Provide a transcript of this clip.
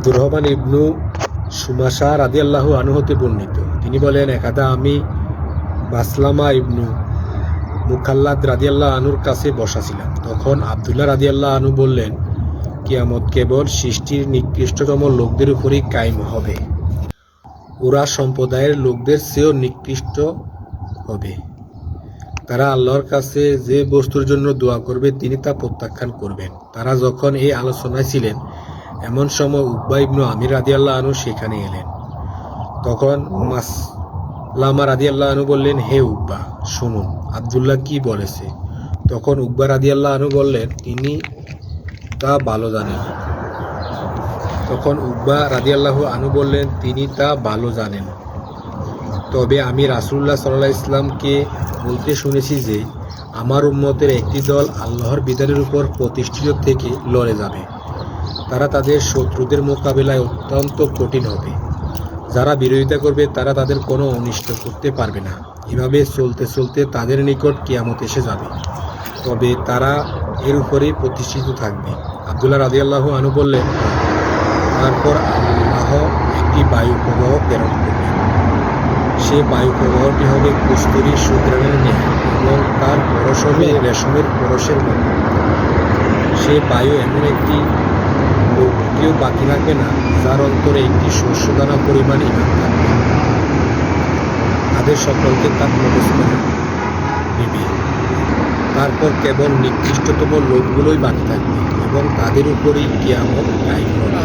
আব্দুর রহমান ইবনু সুমাশা রাদি আল্লাহ আনু হতে বর্ণিত। তিনি বলেন, একাদা আমি বাসলামা ইবনু মুখাল্লাদ রাদিয়াল্লাহ আনুর কাছে বসা ছিলাম। তখন আবদুল্লাহ রাদিয়াল্লাহ আনু বললেন, কিয়ামত কেবল সৃষ্টির নিকৃষ্টতম লোকদের উপরই কায়েম হবে। ওরা সম্প্রদায়ের লোকদের চেয়েও নিকৃষ্ট হবে। তারা আল্লাহর কাছে যে বস্তুর জন্য দোয়া করবে, তিনি তা প্রত্যাখ্যান করবেন। তারা যখন এই আলোচনায় ছিলেন এমন সময় উব্বা ইবনু আমির রাদিয়াল্লাহ আনু সেখানে এলেন। তখন মাসলামা রাদিয়াল্লাহ আনু বললেন, হে উব্বা শুনুন, আবদুল্লাহ কি বলেছে? তখন উব্বা রাদিয়াল্লাহ আনু বললেন, তিনি তা ভালো জানেন তখন উব্বা রাদিয়াল্লাহ আনু বললেন, তিনি তা ভালো জানেন। তবে আমি রাসুল্লাহ সাল্লাহ ইসলামকে বলতে শুনেছি যে, আমার উম্মতের একটি দল আল্লাহর বিধানের উপর প্রতিষ্ঠিত থেকে লড়ে যাবে। তারা তাদের শত্রুদের মোকাবেলায় অত্যন্ত কঠিন হবে। যারা বিরোধিতা করবে, তারা তাদের কোনো অনিষ্ট করতে পারবে না। এভাবে চলতে চলতে তাদের নিকট কিয়ামত এসে যাবে। তবে তারা এর উপরেই প্রতিষ্ঠিত থাকবে। আবদুল্লাহ রাদিয়াল্লাহু আনু বললেন, তারপর আল্লাহ একটি বায়ু প্রবাহ প্রেরণ করবেন সে বায়ু প্রবাহটি হবে কস্তুরী শুক্রাণের ন্যায় এবং তার পরশ রেশমের পরশের মতো। সে বায়ু এমন একটি লোককেও বাকি রাখবে না। যার অন্তরে একটি শস্যদানা পরিমাণ ইমান থাকবে। তাদের সকলকে তার প্রবেশ করে নেবে তারপর কেবল নির্দিষ্টতম লোকগুলোই বাকি থাকবে এবং তাদের উপরেই কেয়ামত কায়েম হবে